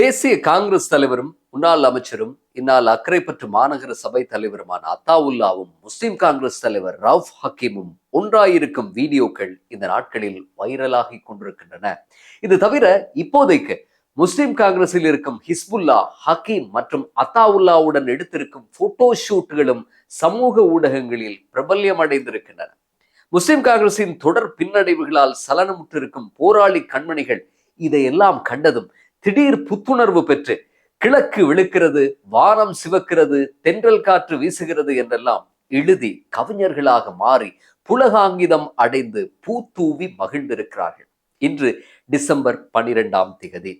தேசிய காங்கிரஸ் தலைவரும் முன்னாள் அமைச்சரும் இந்நாள் அக்கரைப்பற்று மாநகர சபை தலைவருமான அத்தாவுல்லாவும் முஸ்லிம் காங்கிரஸ் தலைவர் ரவுஃப் ஹக்கீமும் ஒன்றாயிருக்கும் வீடியோக்கள் இந்த நாட்களில் வைரலாகி கொண்டிருக்கின்றன. இது தவிர இப்போதைக்கு முஸ்லிம் காங்கிரஸில் இருக்கும் ஹிஸ்புல்லா ஹக்கீம் மற்றும் அத்தாவுல்லாவுடன் எடுத்திருக்கும் போட்டோ ஷூட்டுகளும் சமூக ஊடகங்களில் பிரபல்யம் அடைந்திருக்கின்றன முஸ்லிம் காங்கிரசின் தொடர் பின்னடைவுகளால் சலனமுற்றிருக்கும் போராளி கண்மணிகள் இதையெல்லாம் கண்டதும் திடீர் புத்துணர்வு பெற்று கிழக்கு விழுக்கிறது வானம் சிவக்கிறது தென்றல் காற்று வீசுகிறது என்றெல்லாம் எழுதி கவிஞர்களாக மாறி புலகாங்கிதம் அடைந்து பூத்தூவி மகிழ்ந்திருக்கிறார்கள். இன்று டிசம்பர் பனிரெண்டாம் திகதி.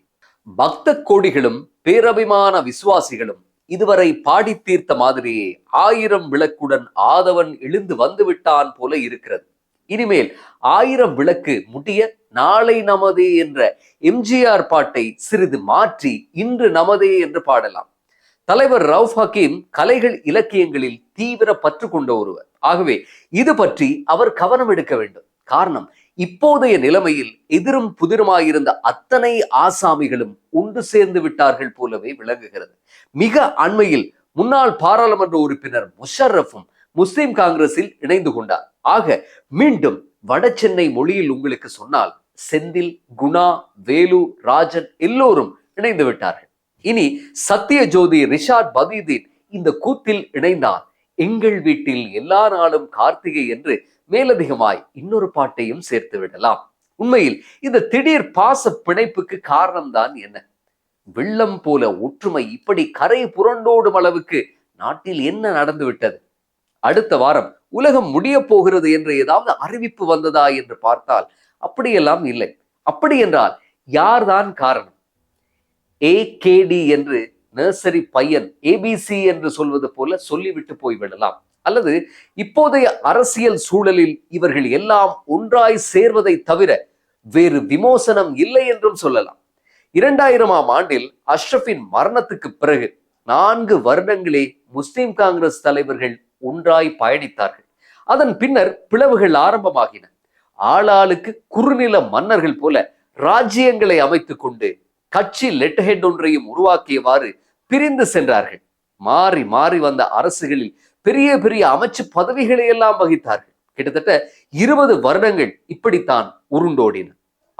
பக்த கோடிகளும் பேரபிமான விசுவாசிகளும் இதுவரை பாடி தீர்த்த மாதிரியே ஆயிரம் விளக்குடன் ஆதவன் எழுந்து வந்து விட்டான் போல இருக்கிறது. இனிமேல் ஆயிரம் விளக்கு முடிய நாளை நமதே என்ற எம்ஜிஆர் பாட்டை சிறிது மாற்றி இன்று நமதே என்று பாடலாம். தலைவர் ரவுஃப் ஹக்கீம் கலைகள் இலக்கியங்களில் தீவிர பற்று கொண்ட ஒருவர். ஆகவே இது பற்றி அவர் கவனம் எடுக்க வேண்டும். காரணம் இப்போதைய நிலைமையில் எதிரும் புதிருமாயிருந்த அத்தனை ஆசாமிகளும் ஒன்று சேர்ந்து விட்டார்கள் போலவே விளங்குகிறது. மிக அண்மையில் முன்னாள் பாராளுமன்ற உறுப்பினர் முஷர்ரஃபும் முஸ்லிம் காங்கிரஸில் இணைந்து கொண்டார். ஆக மீண்டும் வட சென்னை மொழியில் உங்களுக்கு சொன்னால் செந்தில் குணா வேலு ராஜன் எல்லோரும் இணைந்து விட்டார்கள். இனி சத்திய ஜோதி ரிஷாட் பதீதீன் இந்த கூத்தில் இணைந்தார். எங்கள் வீட்டில் எல்லா நாளும் கார்த்திகை என்று மேலதிகமாய் இன்னொரு பாட்டையும் சேர்த்து விடலாம். உண்மையில் இந்த திடீர் பாச பிணைப்புக்கு காரணம்தான் என்ன? வெள்ளம் போல ஒற்றுமை இப்படி கரை புரண்டோடும் அளவுக்கு நாட்டில் என்ன நடந்து விட்டது அடுத்த வாரம் உலகம் முடிய போகிறது என்று ஏதாவது அறிவிப்பு வந்ததா என்று பார்த்தால் அப்படியெல்லாம் இல்லை. அப்படி என்றால் யார்தான் காரணம்? ஏ கேடி என்று நர்சரி பையன் ஏபிசி என்று சொல்வது போல சொல்லிவிட்டு போய்விடலாம் அல்லது இப்போதைய அரசியல் சூழலில் இவர்கள் எல்லாம் ஒன்றாய் சேர்வதை தவிர வேறு விமோசனம் இல்லை என்றும் சொல்லலாம். இரண்டாயிரமாம் ஆண்டில் அஷ்ரஃபின் மரணத்துக்கு பிறகு நான்கு வருடங்களே முஸ்லிம் காங்கிரஸ் தலைவர்கள் ஒன்றாய் பயணித்தார்கள். அதன் பின்னர் பிளவுகள் ஆரம்பமாகின. ஆளாளுக்கு குறுநில மன்னர்கள் போல ராஜ்யங்களை அமைத்துக் கொண்டு கட்சி லெட் ஹெட் ஒன்றையும் உருவாக்கியவாறு பிரிந்து சென்றார்கள். மாறி மாறி வந்த அரசுகளில் பெரிய பெரிய அமைச்சு பதவிகளை எல்லாம் வகித்தார்கள். கிட்டத்தட்ட இருபது வருடங்கள் இப்படித்தான் உருண்டோடின.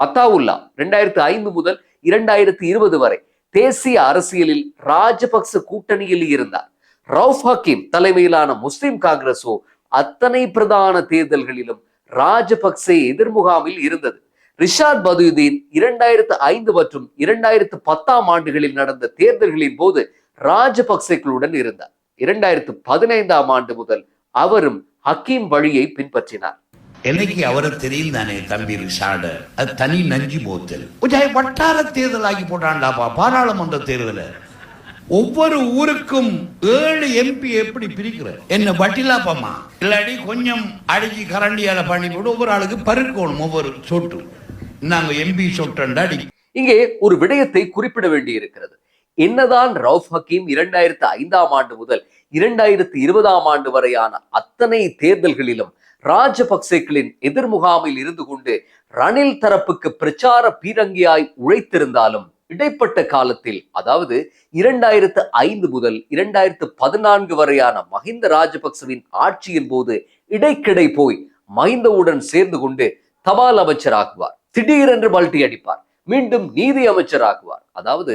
அத்தாவுல்லா இரண்டாயிரத்தி ஐந்து முதல் இரண்டாயிரத்தி இருபது வரை தேசிய அரசியலில் ராஜபக்ச கூட்டணியில் இருந்தார். ரவுஃப் ஹக்கீம் தலைமையிலான முஸ்லிம் காங்கிரஸோ அத்தனை பிரதான தேர்தல்களிலும் ராஜபக்சே எதிர்முகாமில் இருந்தது. ரிஷாத் பதுதீன் இரண்டாயிரத்து ஐந்து மற்றும் இரண்டாயிரத்து பத்தாம் ஆண்டுகளில் நடந்த தேர்தல்களின் போது ராஜபக்சேக்களுடன் இருந்தார். இரண்டாயிரத்து பதினைந்தாம் ஆண்டு முதல் அவரும் ஹக்கீம் வழியை பின்பற்றினார். எனக்கு அவரை தெரியல தானே தம்பி ரிஷாட. அது தனி நஞ்சி போத்தல். உஜாய் வட்டார தேர்தல் ஆகி போட்டான்டாப்பா பாராளுமன்ற தேர்தலை. ஒவ்வொரு ஊருக்கும் ஏழு எம்பி எப்படி பிரிக்கிற என்ன வட்டிலாப்பம்மா இல்லாட்டி கொஞ்சம் அடிச்சு கரண்டியால பண்ணி போட்டு ஒவ்வொரு ஆளுக்கு பருக்கணும் ஒவ்வொரு சொட்டு. நாங்க எம்பி சொட்டண்டா அடி. இங்கே ஒரு விடயத்தை குறிப்பிட வேண்டியிருக்கிறது. என்னதான் ரவுஃப் ஹக்கீம் இரண்டாயிரத்து ஐந்தாம் ஆண்டு முதல் இரண்டாயிரத்து இருபதாம் ஆண்டு வரையான அத்தனை தேர்தல்களிலும் ராஜபக்சேக்களின் எதிர்முகாமில் இருந்து கொண்டு ரணில் தரப்புக்கு பிரச்சார பீரங்கியாய் உழைத்திருந்தாலும் இடைப்பட்ட காலத்தில் அதாவது இரண்டாயிரத்து ஐந்து முதல் இரண்டாயிரத்து பதினான்கு வரையான மஹிந்த ராஜபக்சவின் ஆட்சியின் போது இடைக்கிடை போய் மஹிந்தவுடன் சேர்ந்து கொண்டு தபால் அமைச்சராகுவார். திடீரென்று மல்டி அடிப்பார். மீண்டும் நீதி அமைச்சராகுவார். அதாவது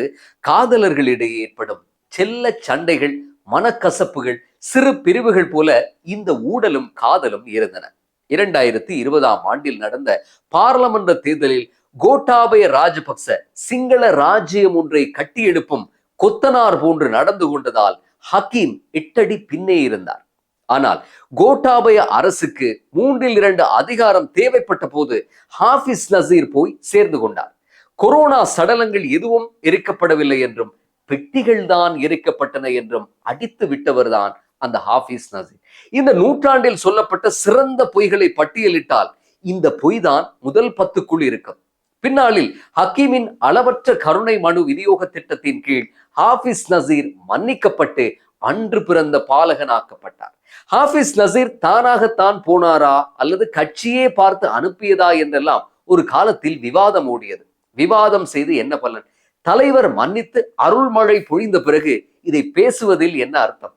காதலர்களிடையே ஏற்படும் செல்ல சண்டைகள் மனக்கசப்புகள் சிறு பிரிவுகள் போல இந்த ஊடலும் காதலும் இருந்தன. இரண்டாயிரத்தி இருபதாம் ஆண்டில் நடந்த பாராளுமன்ற தேர்தலில் கோட்டாபய ராஜபக்ச சிங்கள ராஜ்யம் ஒன்றை கட்டியெழுப்பும் கொத்தனார் போன்று நடந்து கொண்டதால் ஹக்கீம் எட்டடி பின்னே இருந்தார். ஆனால் கோட்டாபய அரசுக்கு மூன்றில் இரண்டு அதிகாரம் தேவைப்பட்ட போது ஹாஃபிஸ் நசீர் போய் சேர்ந்து கொண்டார். கொரோனா சடலங்கள் எதுவும் எரிக்கப்படவில்லை என்றும் பெட்டிகள் தான் எரிக்கப்பட்டன என்றும் அடித்து விட்டவர்தான் அந்த ஹாஃபிஸ் நசீர். இந்த நூற்றாண்டில் சொல்லப்பட்ட சிறந்த பொய்களை பட்டியலிட்டால் இந்த பொய் தான் முதல் பத்துக்குள் இருக்கும். பின்னாளில் ஹக்கீமின் அளவற்ற கருணை மனு விநியோக திட்டத்தின் கீழ் ஹாஃபிஸ் நசீர் மன்னிக்கப்பட்டு அன்று பிறந்த பாலகனாக்கப்பட்டார். ஹாஃபிஸ் நசீர் தானாகத்தான் போனாரா அல்லது கட்சியே பார்த்து அனுப்பியதா என்றெல்லாம் ஒரு காலத்தில் விவாதம் ஓடியது. விவாதம் செய்து என்ன பலன்? தலைவர் மன்னித்து அருள்மழை பொழிந்த பிறகு இதை பேசுவதில் என்ன அர்த்தம்?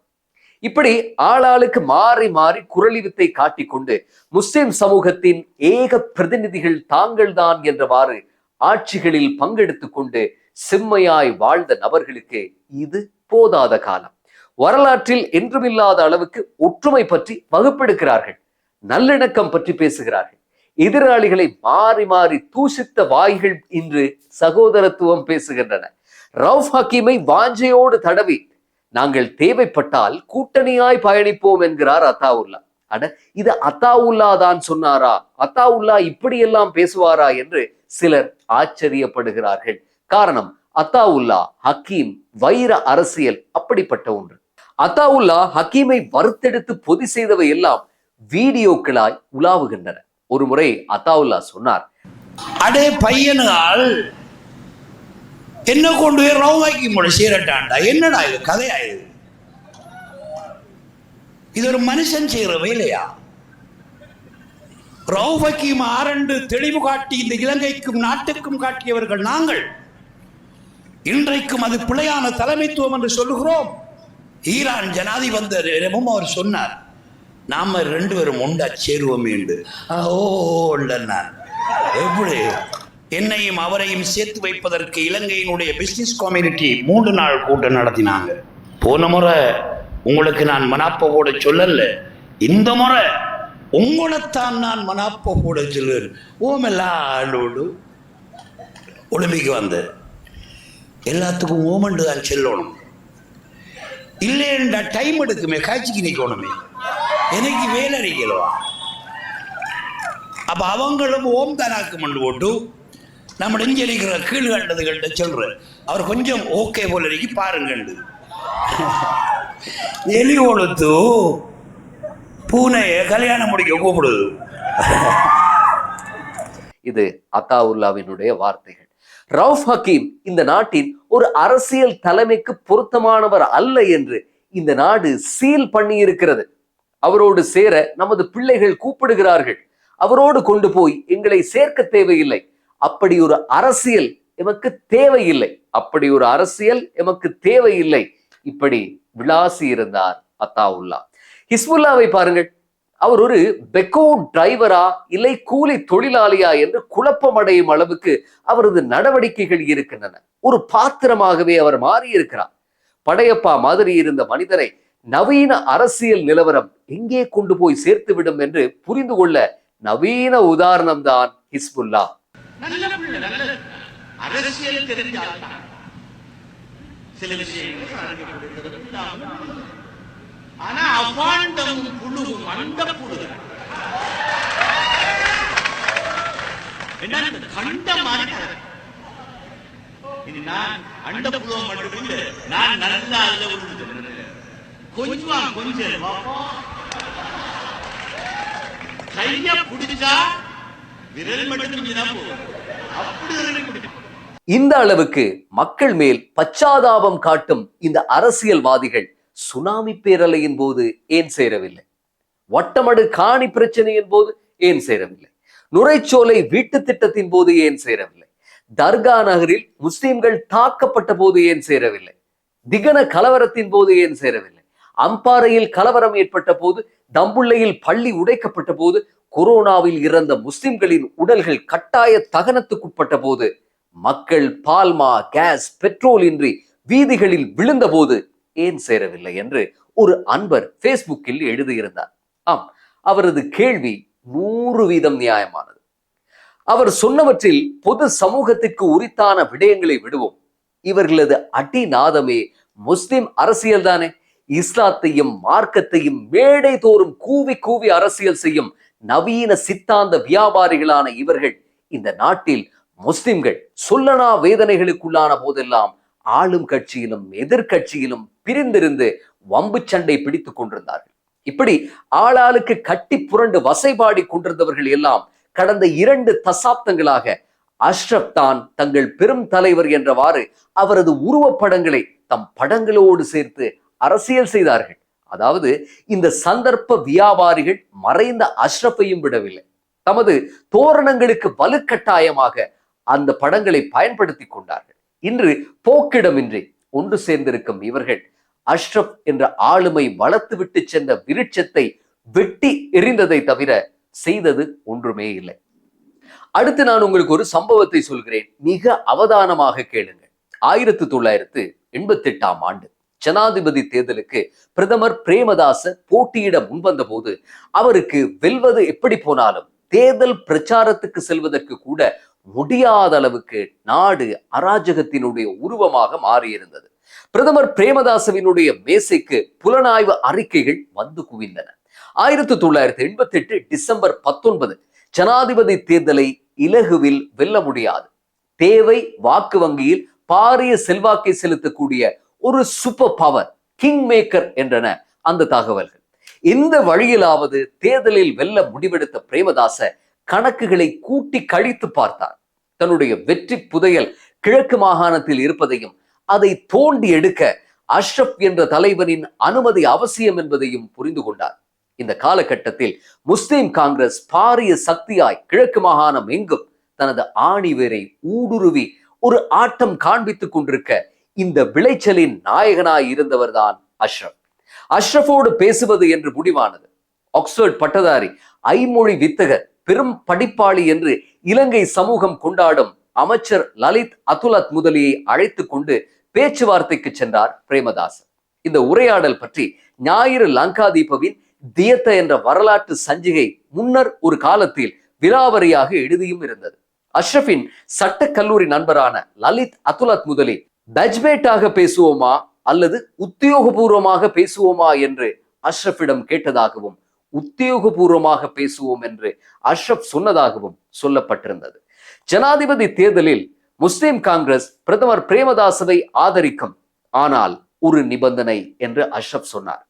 இப்படி ஆளாளுக்கு மாறி மாறி குரலி வித்தை காட்டிக்கொண்டு முஸ்லிம் சமூகத்தின் ஏக பிரதிநிதிகள் தாங்கள்தான் என்றவாறு ஆட்சிகளில் பங்கெடுத்துக் கொண்டு செம்மையாய் வாழ்ந்த நபர்களுக்கு இது போதாத காலம். வரலாற்றில் என்றுமில்லாத அளவுக்கு ஒற்றுமை பற்றி வகுப்பெடுக்கிறார்கள். நல்லிணக்கம் பற்றி பேசுகிறார்கள். எதிராளிகளை மாறி மாறி தூசித்த வாய்கள் இன்று சகோதரத்துவம் பேசுகின்றன. ரவுஃப் ஹக்கீமை வாஞ்சையோடு தடவி நாங்கள் தேவைப்பட்டால் கூட்டணியாய் பயணிப்போம் என்கிறார் அத்தாவுல்லா. அட இது அத்தாவுல்லா தான் சொன்னாரா? அத்தாவுல்லா இப்படியெல்லாம் பேசுவாரா என்று சிலர் ஆச்சரியப்படுகிறார்கள். காரணம் அத்தாவுல்லா ஹக்கீம் வைர அரசியல் அப்படிப்பட்ட ஒன்று. அத்தாவுல்லா ஹக்கீமை வறுத்தெடுத்து பொதி செய்தவை எல்லாம் வீடியோக்களாய் உலாவுகின்றன. ஒரு முறை அத்தாவுல்லா சொன்னார் அடே பையனால் என்ன கொண்டு போய் ரவுமாக்கி முடி சீரட்டாண்டா என்னடா இது கதையா இது இது ஒரு மனுஷன் செய்யற வேலையா ரவுபக்கியும் ஆரண்டு தெளிவு காட்டி இந்த இலங்கைக்கும் நாட்டுக்கும் காட்டியவர்கள் நாங்கள் இன்றைக்கும் அது பிழையான தலைமைத்துவம் என்று சொல்லுகிறோம் ஈரான் ஜனாதிபதியும் அவர் சொன்னார் நாம ரெண்டு பேரும் உண்டா சேருவோம் என்று ஓ நான் எப்படி என்னையும் அவரையும் சேர்த்து வைப்பதற்கு இலங்கையினுடைய பிஸ்னஸ் கம்யூனிட்டி மூன்று நாள் கூட்டம் நடத்தினாங்க. போன முறை உங்களுக்கு நான் மனாப்பகோட சொல்லல. இந்த முறை உங்களைத்தான் நான் மனாப்ப போட சொல்லுவேன். ஓமெல்லாம் ஆளோடு ஒலிம்பிக்கு வந்த எல்லாத்துக்கும் ஓமண்டு தான் செல்லணும். இல்லைன்றா டைம் எடுக்குமே காய்ச்சிக்கு நிற்கணுமே. எனக்கு வேலை அடிக்கலவா அப்போ அவங்களும் ஓம் தானாக்கு மண்டு போட்டு நம்ம நெஞ்சலிக்கிற இருக்கிற கீழ் கண்டதுகள்கிட்ட சொல்ற அவர் கொஞ்சம் ஓகே போல இருக்கு பாருங்கள். எலி ஒழுத்து பூனையை கல்யாணம் முடிக்க கூப்பிடுது. இது அத்தாவுல்லாவினுடைய வார்த்தைகள். ரவுஃப் ஹக்கீம் இந்த நாட்டின் ஒரு அரசியல் தலைமைக்கு பொருத்தமானவர் அல்ல என்று இந்த நாடு சீல் பண்ணி இருக்கிறது அவரோடு சேர நமது பிள்ளைகள் கூப்பிடுகிறார்கள். அவரோடு கொண்டு போய் எங்களை சேர்க்க தேவையில்லை. அப்படி ஒரு அரசியல் எமக்கு தேவையில்லை. அப்படி ஒரு அரசியல் எமக்கு தேவையில்லை. இப்படி விளாசி இருந்தார் அத்தாவுல்லா. ஹிஸ்புல்லாவை பாருங்கள். அவர் ஒரு பெக்கோ டிரைவரா இல்லை கூலி தொழிலாளியா என்று குழப்பமடையும் அளவுக்கு அவரது நடவடிக்கைகள் இருக்கின்றன. ஒரு பாத்திரமாகவே அவர் மாறி இருக்கிறார் படையப்பா மாதிரி இருந்த மனிதரை நவீன அரசியல் நிலவரம் எங்கே கொண்டு போய் சேர்த்துவிடும் என்று புரிந்து கொள்ள நவீன உதாரணம் தான் ஹிஸ்புல்லா. நல்ல பிள்ளை நல்ல அரசியல் தெரிஞ்சால் சில விஷயங்கள் ஆனா அவாண்டமும் புழுவும் அந்த புழு கண்ட மாதிரி? நான் அண்ட மட்டும் நான் நல்லா அதுல விழுந்து கொஞ்சம் கொஞ்சம் கைய பிடிச்சா விரல் மட்டும் தான் போகும். இந்த அளவுக்கு மக்கள் மேல் பச்சாதாபம் காட்டும் இந்த அரசியல்வாதிகள் சுனாமி பேரலையின் போது ஏன் சேரவில்லை? வட்டமடு காணி பிரச்சனையின் போது ஏன் சேரவில்லை? நுரைச்சோலை வீட்டு திட்டத்தின் போது ஏன் சேரவில்லை? தர்கா நகரில் முஸ்லிம்கள் தாக்கப்பட்ட போது ஏன் சேரவில்லை? திகன கலவரத்தின் போது ஏன் சேரவில்லை? அம்பாறையில் கலவரம் ஏற்பட்ட போது தம்புள்ளையில் பள்ளி உடைக்கப்பட்ட போது கொரோனாவில் இறந்த முஸ்லிம்களின் உடல்கள் கட்டாய தகனத்துக்குட்பட்ட போது மக்கள் பால்மா கேஸ் பெட்ரோல் இன்றி வீதிகளில் விழுந்த போது ஏன் சேரவில்லை என்று ஒரு அன்பர் பேஸ்புக்கில் எழுதியிருந்தார். ஆம் அவரது கேள்வி நூறு வீதம் நியாயமானது. அவர் சொன்னவற்றில் பொது சமூகத்திற்கு உரித்தான விடயங்களை விடுவோம். இவர்களது அடிநாதமே முஸ்லிம் அரசியல் தானே இஸ்லாத்தையும் மார்க்கத்தையும் மேடை தோறும் கூவி கூவி அரசியல் செய்யும் நவீன சித்தாந்த வியாபாரிகளான இவர்கள் இந்த நாட்டில் முஸ்லிம்கள் சொல்லனா வேதனைகளுக்குள்ளான போதெல்லாம் ஆளும் கட்சியிலும் எதிர்கட்சியிலும் பிரிந்திருந்து வம்பு சண்டை பிடித்துக் கொண்டிருந்தார்கள். இப்படி ஆளாளுக்கு கட்டி புரண்டு வசைபாடி கொண்டிருந்தவர்கள் எல்லாம் கடந்த இரண்டு தசாப்தங்களாக அஷ்ரப் தான் தங்கள் பெரும் தலைவர் என்றவாறு அவரது உருவப்படங்களை தம் படங்களோடு சேர்த்து அரசியல் செய்தார்கள். அதாவது இந்த சந்தர்ப்ப வியாபாரிகள் மறைந்த அஷ்ரஃபையும் விடவில்லை. தமது தோரணங்களுக்கு வலுக்கட்டாயமாக அந்த படங்களை பயன்படுத்தி கொண்டார்கள். இன்று போக்கிடமின்றி ஒன்று சேர்ந்திருக்கும் இவர்கள் அஷ்ரப் என்ற ஆளுமை வளர்த்துவிட்டு சென்ற விருட்சத்தை வெட்டி எரிந்ததை தவிர செய்தது ஒன்றுமே இல்லை. அடுத்து நான் உங்களுக்கு ஒரு சம்பவத்தை சொல்கிறேன். மிக அவதானமாக கேளுங்கள். ஆயிரத்தி தொள்ளாயிரத்து எண்பத்தி எட்டாம் ஆண்டு. ஜனாதிபதி தேர்தலுக்கு பிரதமர் பிரேமதாச போட்டியிட முன்வந்த போது அவருக்கு வெல்வது எப்படி போனாலும் தேர்தல் பிரச்சாரத்துக்கு செல்வதற்கு கூட முடியாத அளவுக்கு நாடு அராஜகத்தினுடைய உருவமாக மாறியிருந்தது. பிரதமர் பிரேமதாசவினுடைய மேசைக்கு புலனாய்வு அறிக்கைகள் வந்து குவிந்தன. ஆயிரத்தி தொள்ளாயிரத்தி எண்பத்தி எட்டு டிசம்பர் பத்தொன்பது ஜனாதிபதி தேர்தலை இலகுவில் வெல்ல முடியாது. தேவை வாக்கு வங்கியில் பாரிய செல்வாக்கை செலுத்தக்கூடிய ஒரு சூப்பர் பவர் கிங் மேக்கர் என்றன அந்த தகவல்கள். இந்த வழியிலாவது தேர்தலில் வெல்ல முடிவெடுத்த பிரேமதாச கணக்குகளை கூட்டி கழித்து பார்த்தார். தன்னுடைய வெற்றி புதையல் கிழக்கு மாகாணத்தில் இருப்பதையும் அதை தோண்டி எடுக்க அஷ்ரப் என்ற தலைவனின் அனுமதி அவசியம் என்பதையும் புரிந்து கொண்டார். இந்த காலகட்டத்தில் முஸ்லிம் காங்கிரஸ் பாரிய சக்தியாய் கிழக்கு மாகாணம் எங்கும் தனது ஆணிவேரை ஊடுருவி ஒரு ஆட்டம் காண்பித்துக் கொண்டிருக்க இந்த விளைச்சலின் நாயகனாய் இருந்தவர்தான் அஷ்ரப். அஷ்ரஃபோடு பேசுவது என்று முடிவானது. ஆக்ஸ்போர்ட் பட்டதாரி ஐமொழி வித்தகர் பெரும் படிப்பாளி என்று இலங்கை சமூகம் கொண்டாடும் அமைச்சர் லலித் அதுலத் முதலியை அழைத்து கொண்டு பேச்சுவார்த்தைக்கு சென்றார் பிரேமதாசன். இந்த உரையாடல் பற்றி ஞாயிறு லங்காதீபவின் தியத்த என்ற வரலாற்று சஞ்சிகை முன்னர் ஒரு காலத்தில் விலாவரியாக எழுதியும் இருந்தது. அஷ்ரஃபின் சட்ட கல்லூரி நண்பரான லலித் அதுலத் முதலி பஜ்பேட்டாக பேசுவோமா அல்லது உத்தியோகபூர்வமாக பேசுவோமா என்று அஷ்ரஃபிடம் கேட்டதாகவும் உத்தியோகபூர்வமாக பேசுவோம் என்று அஷ்ரப் சொன்னதாகவும் சொல்லப்பட்டிருந்தது. ஜனாதிபதி தேர்தலில் முஸ்லிம் காங்கிரஸ் பிரதமர் பிரேமதாசவை ஆதரிக்கும் ஆனால் ஒரு நிபந்தனை என்று அஷ்ரப் சொன்னார்.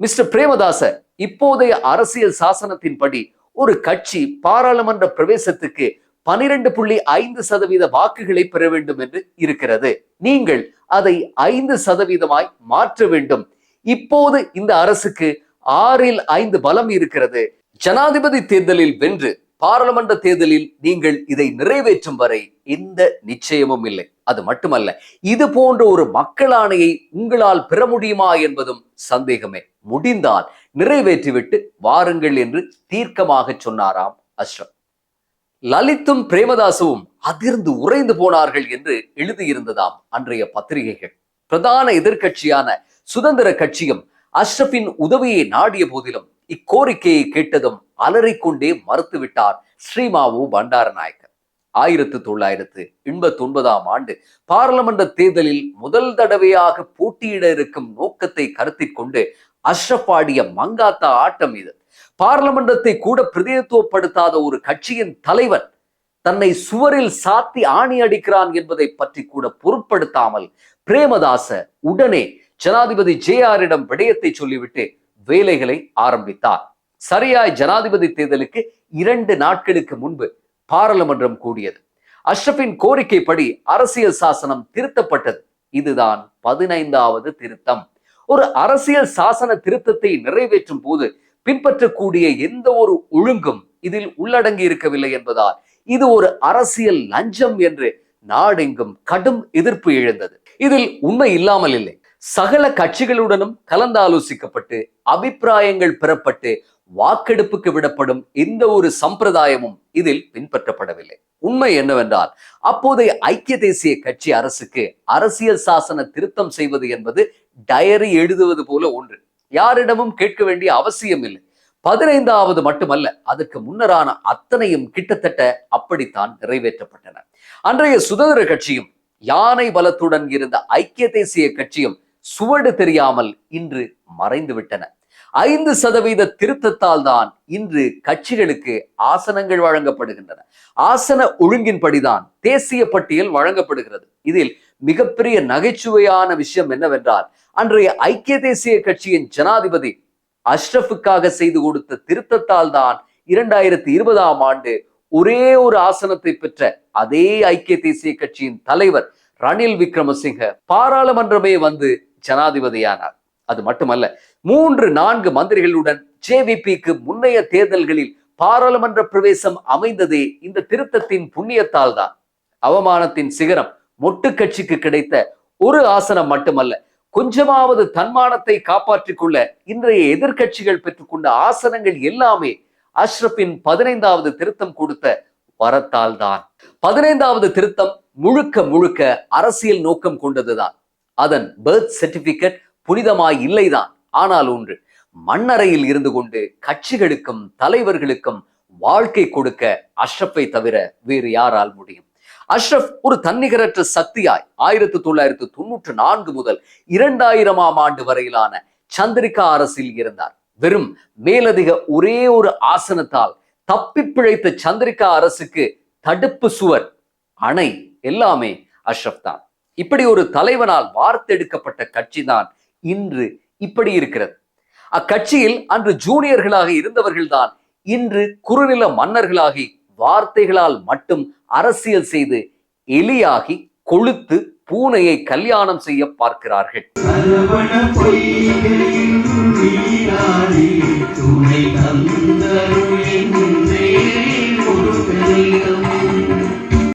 மிஸ்டர் பிரேமதாச இப்போதைய அரசியல் சாசனத்தின்படி ஒரு கட்சி பாராளுமன்ற பிரவேசத்துக்கு பனிரெண்டு புள்ளி ஐந்து சதவீத வாக்குகளை பெற வேண்டும் என்று இருக்கிறது. நீங்கள் அதை ஐந்து சதவீதமாய் மாற்ற வேண்டும். இப்போது இந்த அரசுக்கு ஆறில் ஐந்து பலம் இருக்கிறது. ஜனாதிபதி தேர்தலில் வென்று பாராளுமன்ற தேர்தலில் நீங்கள் இதை நிறைவேற்றும் வரை எந்த நிச்சயமும் இல்லை. அது மட்டுமல்ல இது போன்ற ஒரு மக்கள் ஆணையை உங்களால் பெற முடியுமா என்பதும் சந்தேகமே. முடிந்தால் நிறைவேற்றிவிட்டு வாருங்கள் என்று தீர்க்கமாக சொன்னாராம் அஷ்ரப் லலித்தும் பிரேமதாசுவும் அதிர்ந்து உறைந்து போனார்கள் என்று எழுதியிருந்ததாம் அன்றைய பத்திரிகைகள். பிரதான எதிர்கட்சியான சுதந்திர கட்சியும் அஷ்ரஃபின் உதவியை நாடிய போதிலும் இக்கோரிக்கையை கேட்டதும் அலறிக்கொண்டே மறுத்துவிட்டார் ஸ்ரீமாவு பண்டாரநாயக்கர். ஆயிரத்து தொள்ளாயிரத்து எண்பத்தி ஒன்பதாம் ஆண்டு பாராளுமன்ற தேர்தலில் முதல் தடவையாக போட்டியிட இருக்கும் நோக்கத்தை கருத்தில் கொண்டு அஷ்ரஃப் ஆடிய மங்காத்தா ஆட்டம் இது. பார்லமெண்டத்தை கூட பிரதிநிதித்துவப்படுத்தாத ஒரு கட்சியின் தலைவன் தன்னை சுவரில் சாத்தி ஆணி அடிக்கிறான் என்பதை பற்றி கூட பொருட்படுத்தாமல் பிரேமதாச உடனே ஜனாதிபதி ஜே ஆரிடம் விடயத்தை சொல்லிவிட்டு வேலைகளை ஆரம்பித்தார். சரியாய் ஜனாதிபதி தேர்தலுக்கு இரண்டு நாட்களுக்கு முன்பு பாராளுமன்றம் கூடியது. அஷ்ரஃபின் கோரிக்கைப்படி அரசியல் சாசனம் திருத்தப்பட்டது. இதுதான் பதினைந்தாவது திருத்தம். ஒரு அரசியல் சாசன திருத்தத்தை நிறைவேற்றும் போது பின்பற்றக்கூடிய எந்த ஒரு ஒழுங்கும் இதில் உள்ளடங்கி இருக்கவில்லை என்பதால் இது ஒரு அரசியல் லஞ்சம் என்று நாடெங்கும் கடும் எதிர்ப்பு எழுந்தது. இதில் உண்மை இல்லாமல் இல்லை. சகல கட்சிகளுடனும் கலந்தாலோசிக்கப்பட்டு அபிப்பிராயங்கள் பெறப்பட்டு வாக்கெடுப்புக்கு விடப்படும் எந்த ஒரு சம்பிரதாயமும் இதில் பின்பற்றப்படவில்லை. உண்மை என்னவென்றால் அப்போதைய ஐக்கிய தேசிய கட்சி அரசுக்கு அரசியல் சாசன திருத்தம் செய்வது என்பது டயரி எழுதுவது போல ஒன்று. யாரிடமும் கேட்க வேண்டிய அவசியம் இல்லை பதினைந்தாவது மட்டுமல்ல அதற்கு முன்னரான அத்தனையும் கிட்டத்தட்ட அப்படித்தான் நிறைவேற்றப்பட்டன. அன்றைய சுதந்திர கட்சியும் யானை பலத்துடன் இருந்த ஐக்கிய தேசிய கட்சியும் சுவடு தெரியாமல் இன்று மறைந்து விட்டன ஐந்து சதவீத திருத்தத்தால் தான் இன்று கட்சிகளுக்கு ஆசனங்கள் வழங்கப்படுகின்றன. ஆசன ஒழுங்கின்படிதான் தேசிய பட்டியல் வழங்கப்படுகிறது. இதில் மிகப்பெரிய நகைச்சுவையான விஷயம் என்னவென்றால் அன்றைய ஐக்கிய தேசிய கட்சியின் ஜனாதிபதி அஷ்ரஃபுக்காக செய்து கொடுத்த திருத்தத்தால் தான் இரண்டாயிரத்தி இருபதாம் ஆண்டு ஒரே ஒரு ஆசனத்தை பெற்ற அதே ஐக்கிய தேசிய கட்சியின் தலைவர் ரணில் விக்ரமசிங்க பாராளுமன்றமே வந்து ஜனாதிபதியானார். அது மட்டுமல்ல மூன்று நான்கு மந்திரிகளுடன் ஜேவிபிக்கு முன்னைய தேர்தல்களில் பாராளுமன்ற பிரவேசம் அமைந்ததே இந்த திருத்தத்தின் புண்ணியத்தால் தான். அவமானத்தின் சிகரம் மொட்டு கட்சிக்கு கிடைத்த ஒரு ஆசனம் மட்டுமல்ல கொஞ்சமாவது தன்மானத்தை காப்பாற்றிக் கொள்ள இன்றைய எதிர்கட்சிகள் பெற்றுக்கொண்ட ஆசனங்கள் எல்லாமே அஷ்ரப்பின் பதினைந்தாவது திருத்தம் கொடுத்த வரத்தால் தான் பதினைந்தாவது திருத்தம் முழுக்க முழுக்க அரசியல் நோக்கம் கொண்டதுதான். அதன் பர்த் சர்டிபிகேட் புனிதமாய் இல்லைதான். ஆனால் ஒன்று மண்ணறையில் இருந்து கொண்டு கட்சிகளுக்கும் தலைவர்களுக்கும் வாழ்க்கை கொடுக்க அஷ்ரப்பை தவிர வேறு யாரால் முடியும்? அஷ்ரஃப் ஒரு தன்னிகரற்ற சக்தியாய் ஆயிரத்தி தொள்ளாயிரத்தி தொண்ணூற்று நான்கு முதல் இரண்டாயிரமாம் ஆண்டு வரையிலான சந்திரிகா அரசில் இருந்தார். வெறும் மேலதிக ஒரே ஒரு ஆசனத்தால் தப்பி பிழைத்த சந்திரிகா அரசுக்கு தடுப்பு சுவர் அணை எல்லாமே அஷ்ரப் தான். இப்படி ஒரு தலைவனால் வார்த்தெடுக்கப்பட்ட கட்சி தான் இன்று இப்படி இருக்கிறது. அக்கட்சியில் அன்று ஜூனியர்களாக இருந்தவர்கள்தான் இன்று குறுநில மன்னர்களாகி வார்த்தைகளால் மட்டும் அரசியல் செய்து எலியாகி கொளுத்து பூனையை கல்யாணம் செய்ய பார்க்கிறார்கள்.